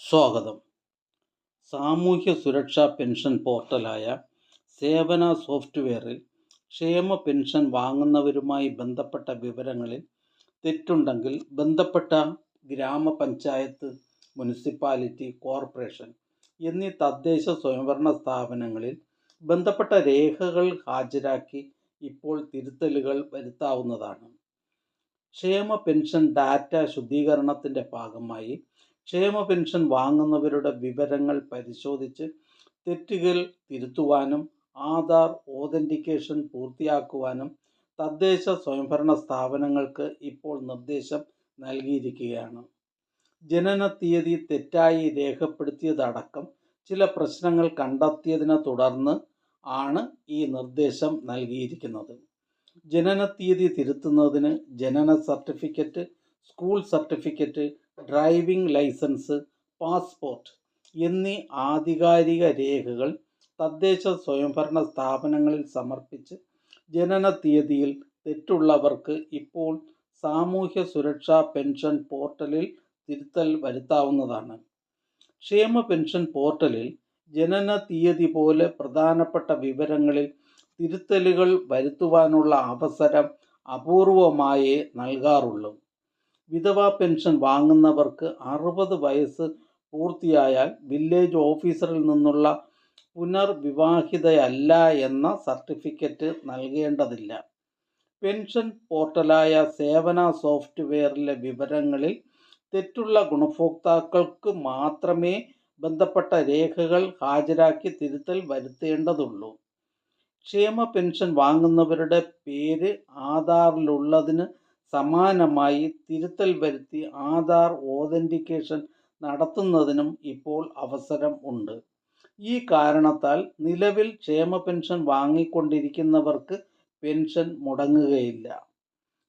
സ്വാഗതം. സാമൂഹ്യ സുരക്ഷാ പെൻഷൻ പോർട്ടലായ സേവന സോഫ്റ്റ്വെയറിൽ ക്ഷേമ പെൻഷൻ വാങ്ങുന്നവരുമായി ബന്ധപ്പെട്ട വിവരങ്ങളിൽ തെറ്റുണ്ടെങ്കിൽ ബന്ധപ്പെട്ട ഗ്രാമപഞ്ചായത്ത് മുനിസിപ്പാലിറ്റി കോർപ്പറേഷൻ എന്നീ തദ്ദേശ സ്വയംഭരണ സ്ഥാപനങ്ങളിൽ ബന്ധപ്പെട്ട രേഖകൾ ഹാജരാക്കി ഇപ്പോൾ തിരുത്തലുകൾ വരുത്താവുന്നതാണ്. ക്ഷേമ പെൻഷൻ ഡാറ്റ ശുദ്ധീകരണത്തിന്റെ ഭാഗമായി ക്ഷേമ പെൻഷൻ വാങ്ങുന്നവരുടെ വിവരങ്ങൾ പരിശോധിച്ച് തെറ്റുകൾ തിരുത്തുവാനും ആധാർ ഓതന്റിക്കേഷൻ പൂർത്തിയാക്കുവാനും തദ്ദേശ സ്വയംഭരണ സ്ഥാപനങ്ങൾക്ക് ഇപ്പോൾ നിർദ്ദേശം നൽകിയിരിക്കുകയാണ്. ജനന തീയതി തെറ്റായി രേഖപ്പെടുത്തിയതടക്കം ചില പ്രശ്നങ്ങൾ കണ്ടെത്തിയതിനെ തുടർന്ന് ആണ് ഈ നിർദ്ദേശം നൽകിയിരിക്കുന്നത്. ജനന തീയതി തിരുത്തുന്നതിന് ജനന certificate school certificate driving licence passport എന്നീ ആധികാരിക രേഖകൾ തദ്ദേശ സ്വയംഭരണ സ്ഥാപനങ്ങളിൽ സമർപ്പിച്ച് ജനന തീയതിയിൽ തെറ്റുള്ളവർക്ക് ഇപ്പോൾ സാമൂഹ്യ സുരക്ഷാ പെൻഷൻ പോർട്ടലിൽ തിരുത്തൽ വരുത്താവുന്നതാണ്. ക്ഷേമ പെൻഷൻ പോർട്ടലിൽ ജനന തീയതി പോലെ പ്രധാനപ്പെട്ട വിവരങ്ങളിൽ തിരുത്തലുകൾ വരുത്തുവാനുള്ള അവസരം അപൂർവമായേ നൽകാറുള്ളൂ. വിധവാ പെൻഷൻ വാങ്ങുന്നവർക്ക് അറുപത് വയസ്സ് പൂർത്തിയായാൽ വില്ലേജ് ഓഫീസറിൽ നിന്നുള്ള പുനർവിവാഹിതയല്ല എന്ന സർട്ടിഫിക്കറ്റ് നൽകേണ്ടതില്ല. പെൻഷൻ പോർട്ടലായ സേവന സോഫ്റ്റ്വെയറിലെ വിവരങ്ങളിൽ തെറ്റുള്ള ഗുണഭോക്താക്കൾക്ക് മാത്രമേ ബന്ധപ്പെട്ട രേഖകൾ ഹാജരാക്കി തിരുത്തൽ വരുത്തേണ്ടതുള്ളൂ. ക്ഷേമ പെൻഷൻ വാങ്ങുന്നവരുടെ പേര് ആധാറിലുള്ളതിന് സമാനമായി തിരുത്തൽ വരുത്തി ആധാർ ഓതന്റിക്കേഷൻ നടത്തുന്നതിനും ഇപ്പോൾ അവസരം ഉണ്ട്. ഈ കാരണത്താൽ നിലവിൽ ക്ഷേമ പെൻഷൻ വാങ്ങിക്കൊണ്ടിരിക്കുന്നവർക്ക് പെൻഷൻ മുടങ്ങുകയില്ല.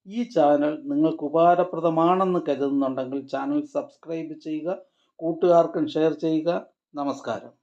ഈ ചാനൽ നിങ്ങൾക്ക് ഉപകാരപ്രദമാണെന്ന് കരുതുന്നുണ്ടെങ്കിൽ ചാനൽ സബ്സ്ക്രൈബ് ചെയ്യുക കൂട്ടുകാർക്കും ഷെയർ ചെയ്യുക. നമസ്കാരം.